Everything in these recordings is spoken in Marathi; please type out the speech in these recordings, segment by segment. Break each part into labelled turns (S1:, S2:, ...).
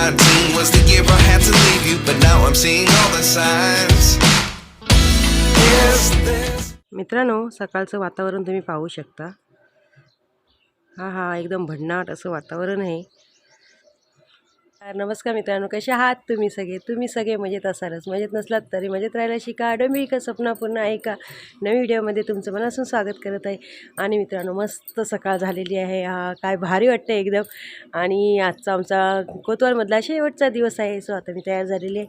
S1: 19 was the year I had to leave you, but now I'm seeing all the signs.
S2: मित्रांनो सकाळचं वातावरण तुम्ही पाहू शकता हा हा एकदम भन्नाट असं वातावरण आहे नमस्कार मित्रांनो कसे आहात तुम्ही सगळे? तुम्ही सगळे मजेत असालच. मजेत नसलात तरी मजेत राहायला शिका. डोंबिवली का स्वप्न पूर्ण आहे का? नवीन व्हिडिओमध्ये तुमचं मनासून स्वागत करत आहे. आणि मित्रांनो मस्त सकाळ झालेली आहे. हा काय भारी वाटतं एकदम. आणि आजचा आमचा कोतवालमधला शेवटचा दिवस आहे. सो आता मी तयार झालेली आहे.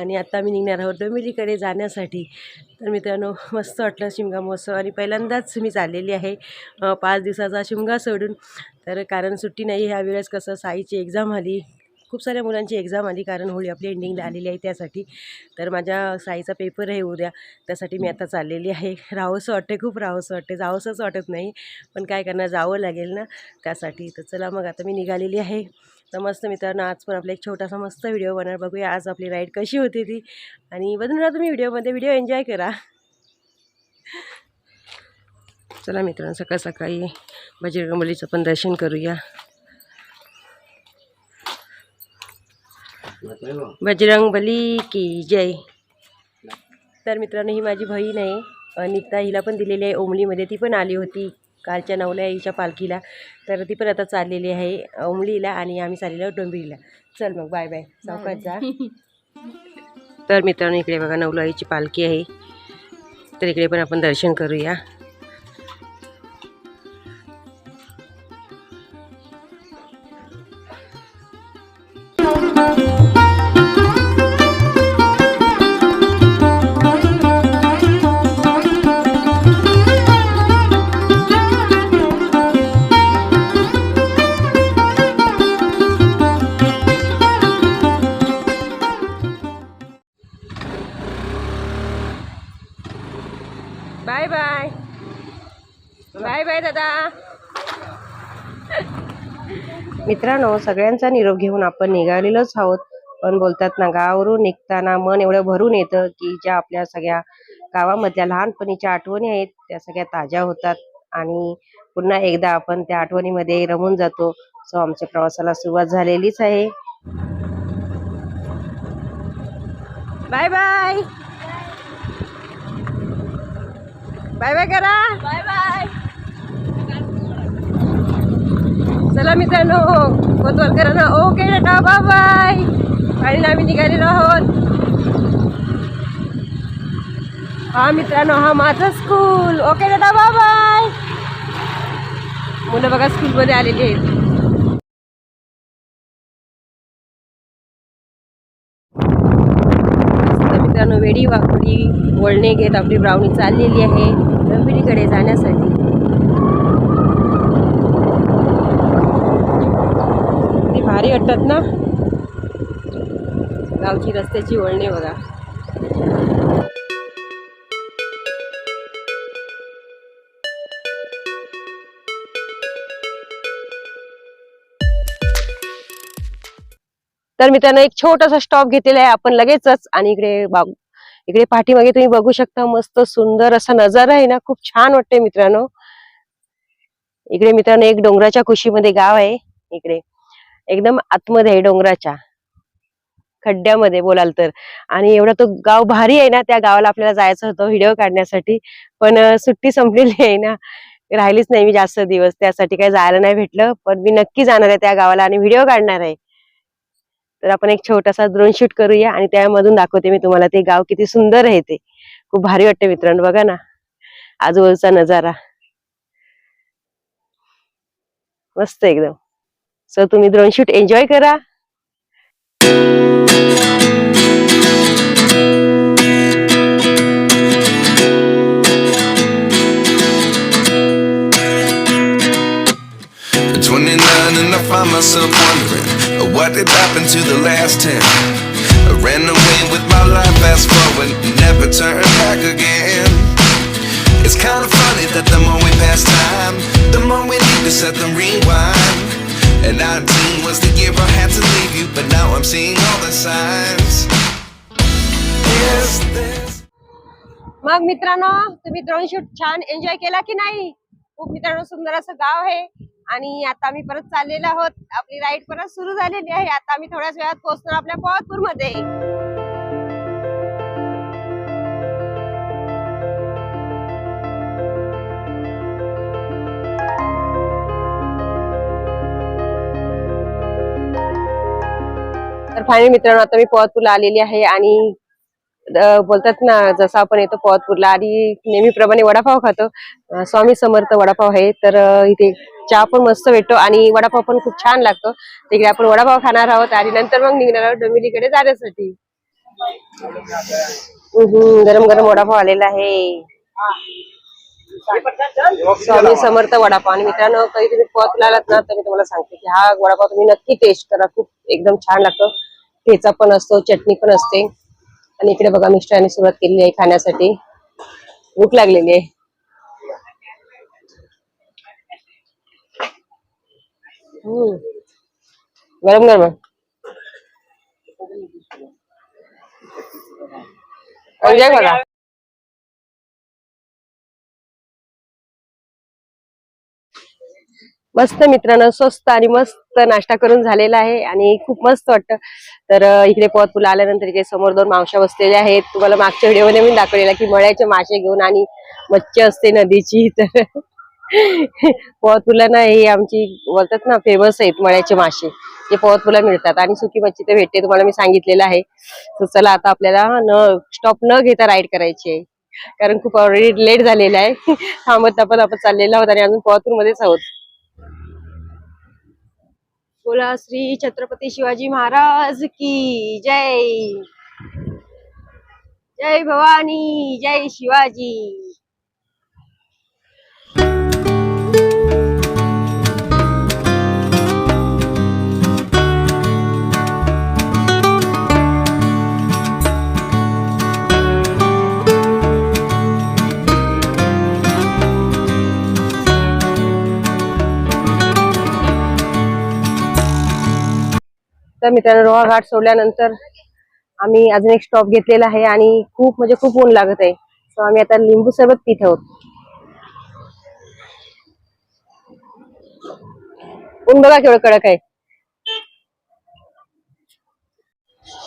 S2: आणि आत्ता मी निघणार आहोत डोंबिवलीकडे जाण्यासाठी. तर मित्रांनो मस्त वाटलं शिमगा महोत्सव. आणि पहिल्यांदाच मी चाललेली आहे पाच दिवसाचा शिमगा सोडून. तर कारण सुट्टी नाही ह्या वेळेस कसं साईची एक्झाम आली. खूप साऱ्या मुलांची एक्झाम आली कारण होळी आपली एंडिंगला आलेली आहे त्यासाठी. तर माझ्या साईचा पेपर आहे उद्या त्यासाठी मी आता चाललेली आहे. राहावंसं वाटते खूप राहावंसं वाटते जावंसंच वाटत नाही पण काय करणार जावं लागेल ना त्यासाठी. तर चला मग आता मी निघालेली आहे. तर मस्त मित्रांनो आज पण आपला एक छोटासा मस्त व्हिडिओ बनणार. बघूया आज आपली राईड कशी होती ती. आणि बघून राहा तुम्ही व्हिडिओमध्ये व्हिडिओ एन्जॉय करा. चला मित्रांनो सकाळ सकाळी बजरंगबलीचं पण दर्शन करूया. बजरंग बली की जय. तर मित्रांनो ही माझी बहीण आहे. अनिता हिला पण दिलेली आहे ओमलीमध्ये. ती पण आली होती कालच्या नवल्या हिच्या पालखीला. तर ती पण आता चाललेली आहे ओमलीला आणि आम्ही चाललेलो डोंबिवलीला. चल मग बाय बाय. चौकात जा. तर मित्रांनो इकडे बघा नवलाईची पालखी आहे. तर इकडे पण आपण दर्शन करूया. मित्रांनो सगळ्यांचा निरोप घेऊन आपण निघालेलोच आहोत. पण बोलतात ना गावावरून निघताना मन एवढं भरून येतं की ज्या आपल्या सगळ्या गावामधल्या लहानपणीच्या आठवणी आहेत त्या सगळ्या ताज्या होतात. आणि पुन्हा एकदा आपण त्या आठवणीमध्ये रमून जातो. सो आमच्या प्रवासाला सुरुवात झालेलीच आहे. Bye bye. बाय बाय करा. Bye bye. चला मित्रांनो कोतवाल करा ना ओके टाटा बा बाय आणि आम्ही निघालेलो आहोत. हा मित्रांनो हा माझा स्कूल ओके टाटा बा बाय मुलं बघा स्कूलमध्ये आलेली आहेत. मित्रांनो वेडी वाकडी वळणे घेत आपली ब्राउनी चाललेली आहे. डोंबिवलीकडे जाण्यासाठी ती भारी वाटतात ना? गावची रस्त्याची वळणे बघा. तर मित्रांनो एक छोटासा स्टॉप घेतलेला आहे आपण लगेचच आणि इकडे बाग इकडे पाठीमागे तुम्ही बघू शकता मस्त सुंदर असा नजारा आहे ना खूप छान वाटते मित्रांनो. इकडे मित्रांनो एक डोंगराच्या कुशीमध्ये गाव आहे इकडे. एकदम आतमध्ये आहे डोंगराच्या खड्ड्यामध्ये बोलाल तर. आणि एवढा तो गाव भारी आहे ना त्या गावाला आपल्याला जायचं होतं व्हिडिओ काढण्यासाठी. पण सुट्टी संपलेली आहे ना राहिलीच नाही मी जास्त दिवस. त्यासाठी काही जायला नाही भेटलं पण मी नक्की जाणार आहे त्या गावाला आणि व्हिडिओ काढणार आहे. तर आपण एक छोटासा ड्रोन शूट करूया आणि त्यामधून दाखवते मी तुम्हाला ते गाव किती सुंदर आहे ते. खूप भारी वाटते मित्रांनो बघा ना. आजूबाजूचा नजारा. मस्त एकदम. सो तुम्ही ड्रोन शूट एन्जॉय करा
S1: At 29 and I find myself wondering uh, what did happen to the last 10. I ran away with my life, fast forward, never turn back again. It's kind of funny that the more we pass time, the more we need to set them rewind. And 19 was the year I had to leave you, but now I'm seeing all the signs. Is this?
S2: मग मित्रांनो तुम्ही ड्रोन शूट छान एन्जॉय केला की नाही खूप मित्रांनो सुंदर असं गाव आहे आणि आता आम्ही परत चाललेलो आहोत आपली राईड परत सुरू झालेली आहे आता आम्ही थोड्याच वेळात पोहोचणार आपल्या पोहतपूरमध्ये तर फायनल मित्रांनो आता मी पोहतपूरला आलेली आहे आणि बोलतात ना जसं आपण येतो पोहतपूरला आणि नेहमीप्रमाणे वडापाव खातो. स्वामी समर्थ वडापाव आहे. तर इथे चहा पण मस्त भेटतो आणि वडापाव पण खूप छान लागतो. तिकडे आपण वडापाव खाणार आहोत आणि नंतर मग निघणार आहोत डोंबिवलीकडे जाण्यासाठी. गरम गरम वडापाव आलेला आहे. स्वामी समर्थ वडापाव. आणि मित्रांनो कधी तुम्ही पोहतला आलात ना तर मी तुम्हाला सांगते की हा वडापाव तुम्ही नक्की टेस्ट करा. खूप एकदम छान लागतो. ठेचा पण असतो चटणी पण असते. आणि इकडे बघा मिस्टरांनी सुरुवात केलेली आहे खाण्यासाठी. भूक लागलेली आहे. गरम गरम. एन्जॉय करा मस्त मित्रांनो स्वस्त आणि मस्त नाश्ता करून झालेला आहे आणि खूप मस्त वाटतं. तर इकडे पोहतपूरला आल्यानंतर इकडे समोर दोन मावशा बसलेल्या आहेत. तुम्हाला मागच्या व्हिडिओमध्ये मी दाखवलेला की मळ्याचे मासे घेऊन आणि मच्छी असते नदीची. तर पोहतपूरला ना हे आमची बोलतात ना फेमस आहेत मळ्याचे मासे. जे पोहतपूरला मिळतात. आणि सुकी मच्छी तर भेटते तुम्हाला मी सांगितलेलं आहे. तर चला आता आपल्याला न स्टॉप न घेता राईड करायची आहे. कारण खूप ऑलरेडी लेट झालेला आहे. थांबत आपण आपण चाललेला आहोत आणि अजून पोहतपूरमध्येच आहोत. बोला श्री छत्रपती शिवाजी महाराज की जय. जय भवानी जय शिवाजी. तर मित्रांनो रोहा घाट सोडल्यानंतर आम्ही अजून एक स्टॉप घेतलेला आहे आणि खूप म्हणजे खूप ऊन लागत आहे. सो आम्ही आता लिंबू सरबत पित आहोत. ऊन बघा केवढं कडक आहे.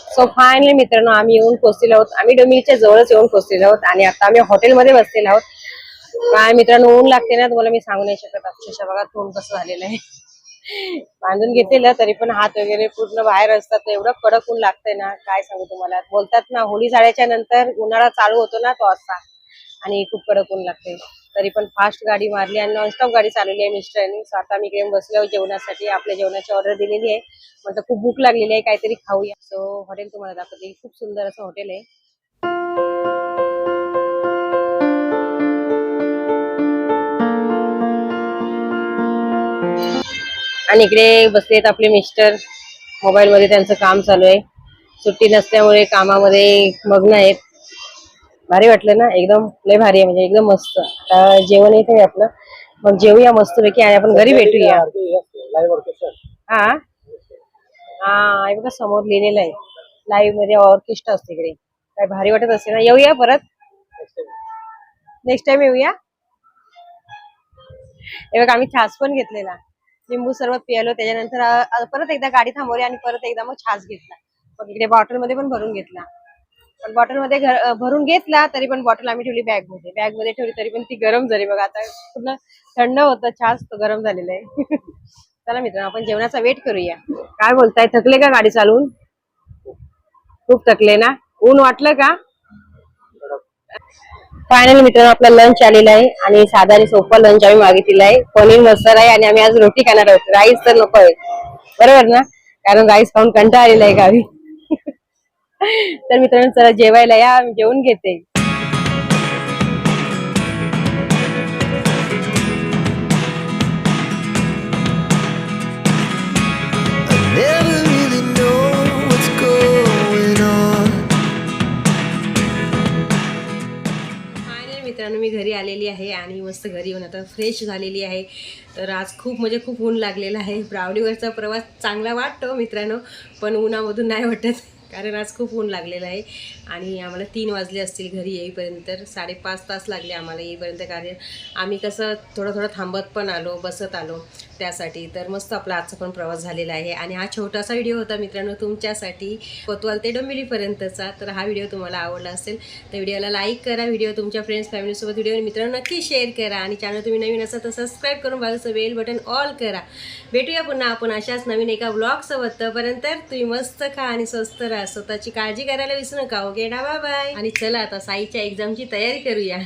S2: सो फायनली मित्रांनो आम्ही येऊन पोचलेलो आहोत. आम्ही डोंबिवलीच्या जवळच येऊन पोचलेलो आहोत आणि आता आम्ही हॉटेलमध्ये बसलेलो आहोत. काय मित्रांनो ऊन लागते ना तुम्हाला मी सांगू नाही शकत. अक्षरशः बघा तोंड कसं झालेलं आहे. बांधून घेतलेलं तरी पण हात वगैरे पूर्ण बाहेर असतात एवढं कडक ऊन लागतंय ना काय सांगू तुम्हाला. बोलतात ना होळी झाल्याच्यानंतर उन्हाळा चालू होतो ना तो असा. आणि खूप कडक ऊन लागते तरी पण फास्ट गाडी मारली आणि नॉनस्टॉप गाडी चालवली आहे मिस्टरांनी सो आता मी इकडे बसलो जेवणासाठी. आपल्या जेवणाची ऑर्डर दिलेली आहे. म्हणजे खूप भूक लागलेली आहे काहीतरी खाऊया. सो हॉटेल तुम्हाला दाखवते. खूप सुंदर असं हॉटेल आहे. आणि इकडे बसलेत आपले मिस्टर. मोबाईल मध्ये त्यांचं काम चालू आहे. सुट्टी नसल्यामुळे कामामध्ये मग्न आहेत. भारी वाटलं ना? एकदम लय भारी आहे. म्हणजे एकदम मस्त. आता जेवण येत आहे आपलं. मग जेवूया मस्तपैकी आणि आपण घरी भेटूया. हा? हा बघा समोर लिहिलेलं आहे. लाईव्हमध्ये ऑर्केस्ट्रा असते इकडे. काय भारी वाटत असते ना? येऊया परत? नेक्स्ट टाइम येऊया? हे बघा आम्ही छास पण घेतलेला. लिंबू सरबत पियालो. त्याच्यानंतर परत एकदा गाडी थांबवली आणि परत एकदा मग छास घेतला. मग इकडे बॉटलमध्ये पण भरून घेतला. पण बॉटलमध्ये घर- भरून घेतला तरी पण बॉटल आम्ही ठेवली बॅगमध्ये बॅगमध्ये ठेवली तरी पण ती गरम झाली. बघा आता पूर्ण थंड होतं छास गरम झालेला आहे. चला मित्रांनो आपण जेवणाचा वेट करूया. काय बोलताय थकले का गाडी चालवून खूप थकले ना? ऊन वाटलं का? फायनल मित्रांनो आपला लंच आलेला आहे. आणि साधा आणि सोपा लंच आम्ही मागितलेला आहे. पनीर मसाला आहे आणि आम्ही आज रोटी खाणार आहोत. राईस तर नको आहे. बरोबर ना? कारण राईस खाऊन कंटाळा आलेला आहे गावी. तर मित्रांनो चला जेवायला या. जेवून घेते. मस्त घरी येऊन आता फ्रेश झालेली आहे. तर आज खूप म्हणजे खूप ऊन लागलेलं आहे. ब्रावलीवरचा प्रवास चांगला वाटतो मित्रांनो पण उन्हामधून नाही वाटत कारण आज खूप ऊन लागलेलं आहे. आणि आम्हाला तीन वाजले असतील घरी येईपर्यंत तर साडेपाच तास लागले आम्हाला येईपर्यंत कारण आम्ही कसं थोडं थोडं थांबत पण आलो बसत आलो. त्यासाठी. तर मस्त आपला आजचा पण प्रवास झालेला आहे. आणि हा छोटासा व्हिडिओ होता मित्रांनो तुमच्यासाठी कोतवाल ते डोंबिवलीपर्यंतचा. तर हा व्हिडिओ तुम्हाला आवडला असेल तर व्हिडिओला लाईक करा व्हिडिओ तुमच्या फ्रेंड्स फॅमिलीसोबत व्हिडिओ मित्रांनो नक्की शेअर करा. आणि चॅनल तुम्ही नवीन असाल तर सबस्क्राईब करून बाजूचं बेल बटन ऑल करा. भेटूया पुन्हा आपण अशाच नवीन एका ब्लॉगसोबत तोपर्यंत तुम्ही मस्त खा आणि स्वस्त राहा. स्वतःची काळजी करायला विसरू नका. ओके डा बाय. आणि चला आता साईच्या एक्झामची तयारी करूया.